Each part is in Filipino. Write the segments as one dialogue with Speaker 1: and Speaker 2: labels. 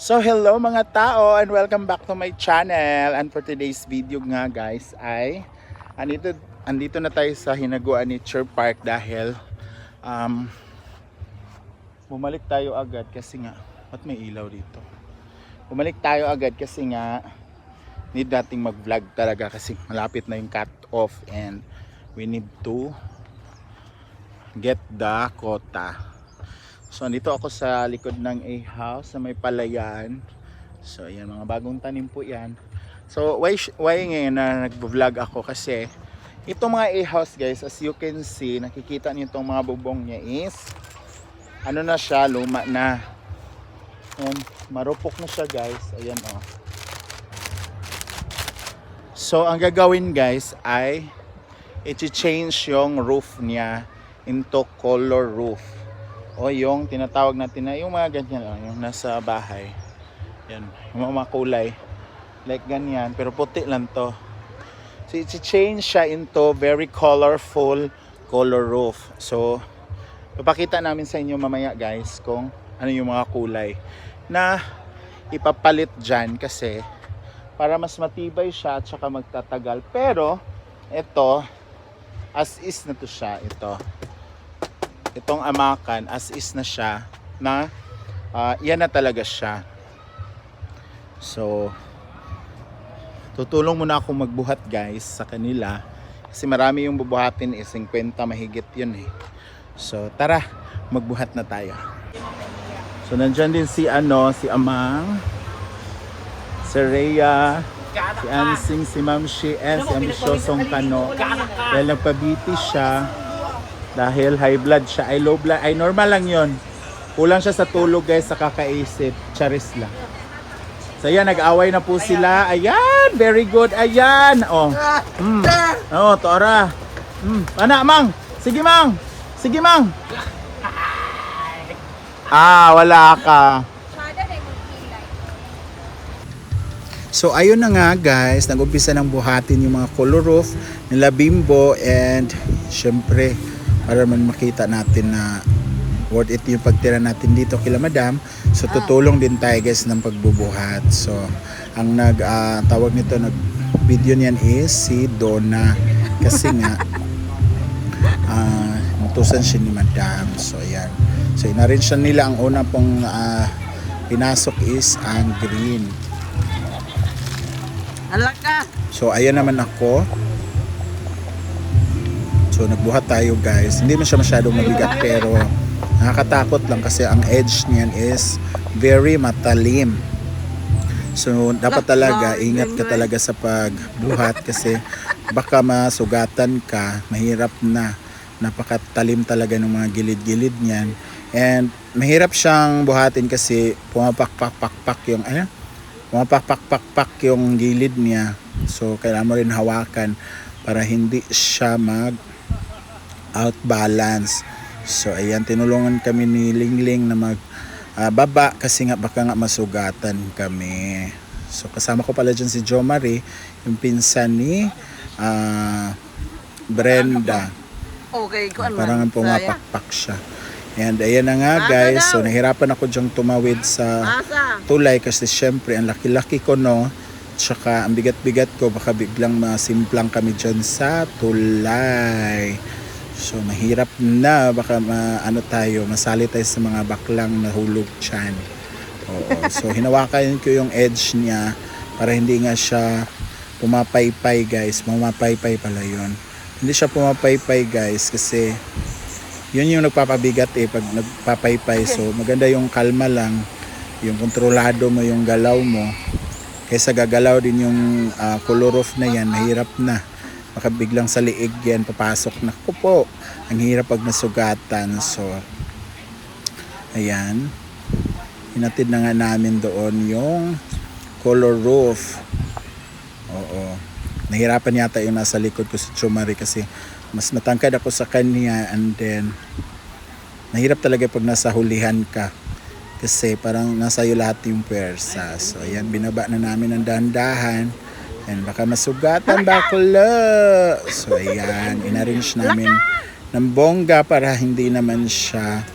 Speaker 1: So hello mga tao and welcome back to my channel. And for today's video nga guys ay andito, andito na tayo sa Hinaguan Nature Park dahil um, bumalik tayo agad kasi nga ba't may ilaw dito? Bumalik tayo agad kasi nga need nating mag vlog talaga kasi malapit na yung cut off and we need to get the quota So, andito ako sa likod ng A house sa may palayan. So, ayan, mga bagong tanim po yan. So, why, why ngayon na nag-vlog ako? Kasi, itong mga A house guys, as you can see, nakikita niyo itong mga bubong niya is, ano na siya, luma na. And, marupok na siya guys. Ayan oh. So, ang gagawin guys ay, i-change yung roof niya into color roof o yung tinatawag natin na yung mga ganyan lang, yung nasa bahay. Yan, yung mga kulay. Like ganyan, pero puti lang to. So, i-change siya into very colorful color roof. So, papakita namin sa inyo mamaya guys kung ano yung mga kulay na ipapalit dyan kasi para mas matibay siya at saka magtatagal. Pero, ito, as is na to siya, ito itong amakan as is na siya na ah, yan na talaga siya. So tutulong muna ako magbuhat guys sa kanila. Kasi marami yung bubuhatin eh 50 mahigit yun eh. So tara magbuhat na tayo. So nandyan din si ano si Amang si Rhea si Ansing si Ma'am Shi and si Ambisyosong Kano. Dahil nagpabiti siya dahil high blood siya ay low blood ay normal lang yon kulang siya sa tulog guys sa kakaisip. Charis lang. So yan nag-away na po sila. Ayan very good. Ayan. Oh. Mm. oh tora. Mm. ana mang. Sige mang. Sige mang. Ah wala ka. So ayun na nga guys, nag-umpisa ng buhatin yung mga color roof nila Bimbo and syempre para man makita natin na worth it yung pagtira natin dito kila madam. So tutulong din tayo guys ng pagbubuhat. So ang nag ah, tawag nito nag video niyan is si Donna. Kasi nga ah mutusan siya ni madam. So ayan. So inarrange siya nila. Ang una pong ah, pinasok is ang green.
Speaker 2: Alaka!
Speaker 1: So ayan naman ako. So nagbuhat tayo guys. Hindi man siya masyadong mabigat pero nakakatakot lang kasi ang edge niyan is very matalim. So dapat talaga ingat ka talaga sa pagbuhat kasi baka masugatan ka, mahirap na. Napakatalim talaga ng mga gilid-gilid niyan. And mahirap siyang buhatin kasi pumapakpak-pakpak yung ano, pumapakpak-pakpak yung gilid niya. So, kailangan mo rin hawakan para hindi siya mag out balance. So, ayan, tinulungan kami ni Lingling na mag ah, baba kasi nga baka nga masugatan kami. So, kasama ko pala dyan si Jo Marie, yung pinsan ni ah, Brenda.
Speaker 2: Okay, kuan.
Speaker 1: Parang pumapakpak siya. And ayan na nga guys, so nahirapan ako dyang tumawid sa tulay kasi syempre ang laki-laki ko no tsaka ang bigat-bigat ko baka biglang masimplang kami dyan sa tulay so mahirap na baka ma, ano tayo masali tayo sa mga baklang nahulog dyan. Oo. so hinawakan ko yung edge niya para hindi nga siya pumapaypay guys. Pumapaypay pala yun. Hindi siya pumapaypay guys kasi yun yung nagpapabigat eh pag nagpapaypay. So maganda yung kalma lang yung kontrolado mo yung galaw mo. Kaysa gagalaw din yung uh, color off na yan mahirap na baka biglang sa liig yan papasok. Na ko po ang hirap pag nasugatan. So ayan. Hinatid na nga namin doon yung color roof. Oo. Nahirapan yata yung nasa likod ko si Chumari kasi mas matangkad ako sa kanya and then mahirap talaga pag nasa hulihan ka. Kasi parang nasa iyo lahat yung pwersa. So ayan binaba na namin ang dahan-dahan and baka masugatan bakla so ayan inarrange namin ng bongga para hindi naman siya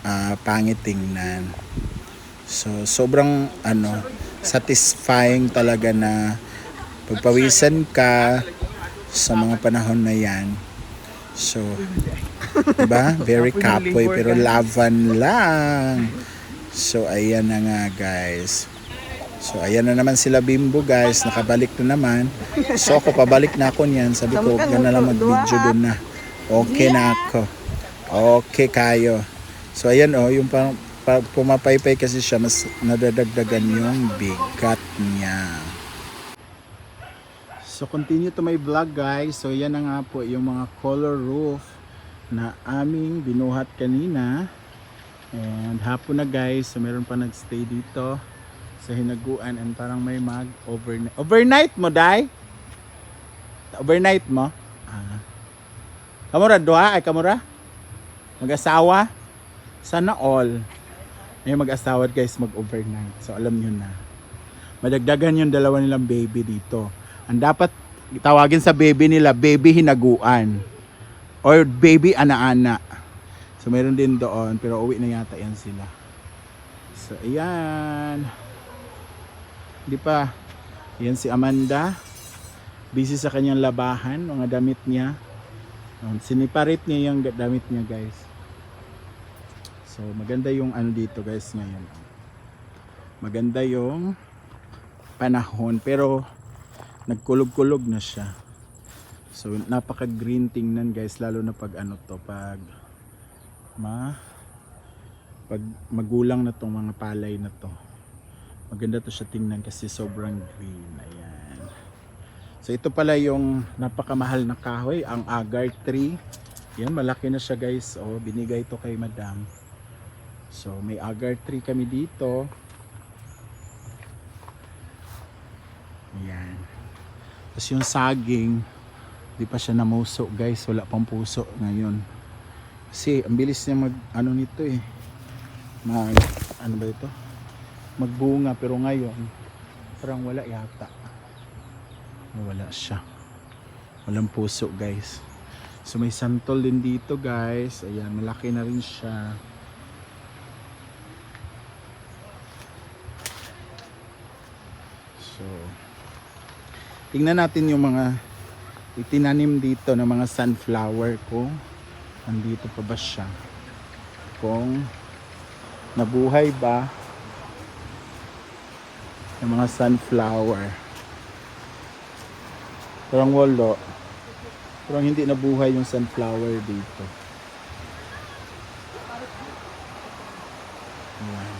Speaker 1: ah, pangit tingnan So, sobrang ano, satisfying talaga na pagpawisan ka sa mga panahon na yan. So, diba? Very kapoy pero lavan lang. So, ayan na nga guys. So, ayan na naman sila Bimbo guys. Nakabalik na naman. So, ako pabalik na ako niyan. Sabi ko, huwag na lang mag-video doon na. Okay na ako. Okay kayo. So, ayan oh, yung parang pa, pumapaypay kasi siya, mas nadadagdagan yung bigat niya. So, continue to my vlog guys. So, yan na nga po yung mga color roof na aming binuhat kanina. And hapon na guys, so meron pa nagstay dito sa hinaguan and parang may mag overnight. Overnight mo, Day? Overnight mo? Ah. Kamura, doha? Ay, kamura? Mag-asawa? Sana all. May mag-asawa guys mag-overnight. So alam nyo na. Madagdagan yung dalawa nilang baby dito. Ang dapat tawagin sa baby nila, baby hinaguan. Or baby ana-ana. So meron din doon, pero uwi na yata yan sila. So ayan. Di pa. Yan si Amanda. Busy sa kanyang labahan, mga damit niya. Siniparit niya yung damit niya guys. So maganda yung ano dito guys ngayon. Maganda yung panahon pero nagkulog-kulog na siya. So napaka green tingnan guys lalo na pag ano to pag ma pag magulang na tong mga palay na to. Maganda to siya tingnan kasi sobrang green. Ayan. So ito pala yung napakamahal na kahoy, ang agar tree. Yan, malaki na siya guys. Oh, binigay to kay madam. So may agar tree kami dito. Ayan. Tapos yung saging, di pa siya namuso guys. Wala pang puso ngayon. Kasi ang bilis niya mag ano nito eh. Mag ano ba ito? Magbunga pero ngayon parang wala yata. Wala siya. Walang puso guys. So may santol din dito guys. Ayan, malaki na rin siya. So, tingnan natin yung mga itinanim dito ng mga sunflower ko. Nandito pa ba siya? Kung nabuhay ba yung mga sunflower. Parang walo. Parang hindi nabuhay yung sunflower dito. Ayan.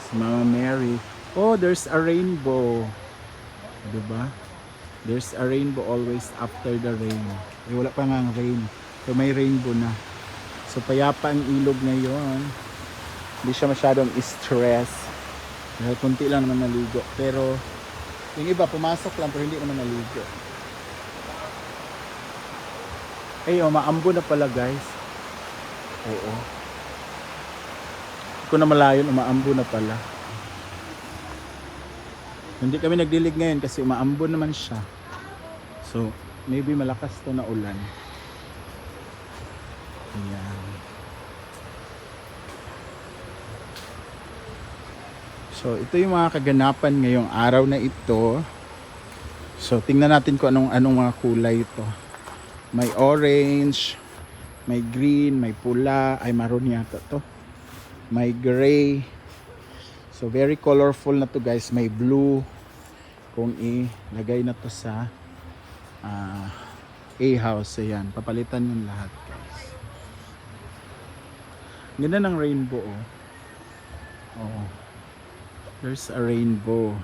Speaker 1: Si Mama Mary. Oh, there's a rainbow. Diba? There's a rainbow always after the rain. Eh, wala pa nga ang rain. So may rainbow na. So payapa ang ilog ngayon. Hindi siya masyadong stress. Dahil kunti lang naman naligo. Pero yung iba pumasok lang pero hindi naman naligo. Ay, oh, maambo na pala guys. Oo. Hindi na malayon, umaambo na pala. Hindi kami nagdilig ngayon kasi umaambon naman siya. So, maybe malakas to na ulan. Ayan. So, ito yung mga kaganapan ngayong araw na ito. So, tingnan natin kung anong anong mga kulay ito. May orange, may green, may pula, ay maroon yata to. May gray, So very colorful na to guys. May blue. Kung ilagay na to sa ah, A-house. Ayan. Papalitan yung lahat guys. Ganda ng rainbow oh. Oh. There's a rainbow.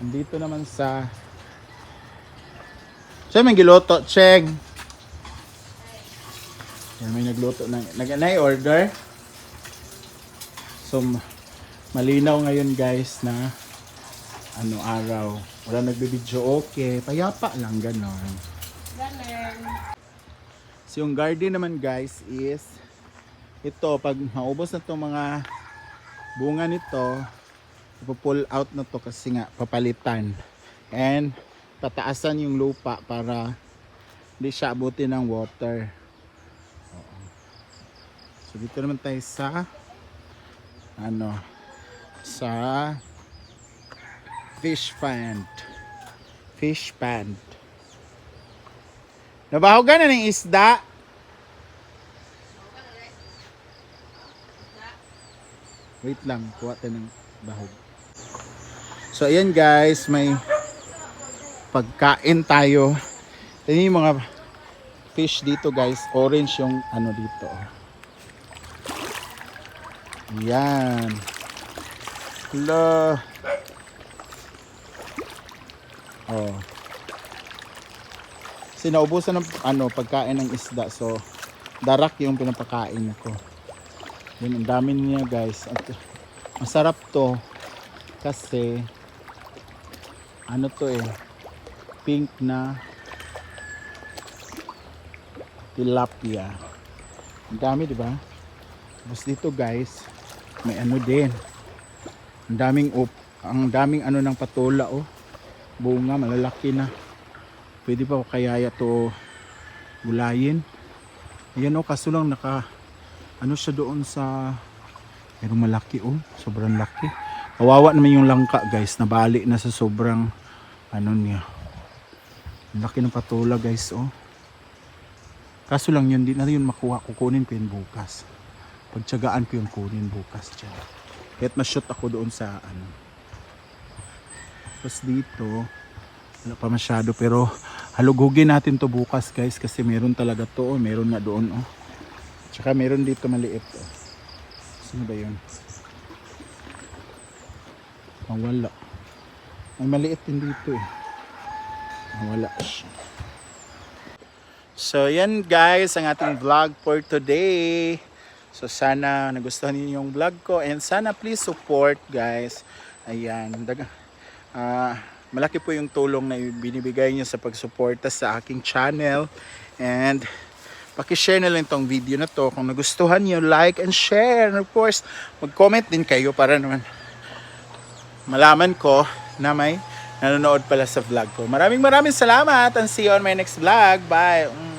Speaker 1: Andito naman sa Siya may giloto, Cheng. Yan, may nagluto ng nag order. So ma- malinaw ngayon guys na ano araw. Wala nagbibidyo okay. Payapa lang ganon. So yung garden naman guys is ito pag maubos na itong mga bunga nito ipo-pull out na to kasi nga papalitan and tataasan yung lupa para hindi siya abutin ng water So dito naman tayo sa ano sa fish pond. Fish pond. Nabahogan na ng isda. Wait lang, kuha tayo ng bahog. So ayan guys, may pagkain tayo. Ito yung mga fish dito guys. Orange yung ano dito. oh. Yan. Hello. Oh. Kasi naubusan ng ano, pagkain ng isda. So, darak yung pinapakain ko. Yun, ang dami niya guys. At masarap to kasi ano to eh pink na tilapia. Ang dami, di ba? Tapos dito guys, may ano din. Ang daming up, ang daming ano ng patola oh. Bunga malalaki na. Pwede pa kayaya to gulayin. Ayan oh, kaso lang naka ano siya doon sa pero malaki oh, sobrang laki. Kawawa naman yung langka guys, nabali na sa sobrang ano niya. Laki ng patola guys oh. Kaso lang yun, di na yun makuha. Kukunin ko yun bukas. Pagtsagaan ko yung kunin bukas dyan. Kahit ma-shoot ako doon sa ano. Tapos dito, wala pa masyado. Pero halugugin natin to bukas guys. Kasi meron talaga to. Oh. Meron na doon. Oh. Tsaka meron dito maliit. Sino ba yun? Mawala. May maliit din dito eh. Mawala siya. So yan guys ang ating vlog for today. So sana nagustuhan niyo yung vlog ko and sana please support guys. Ayan, ah, malaki po yung tulong na binibigay niyo sa pagsuporta sa aking channel and paki-share na lang tong video na to kung nagustuhan niyo like and share and of course mag-comment din kayo para naman malaman ko na may nanonood pala sa vlog ko. Maraming maraming salamat and see you on my next vlog. Bye! Mm.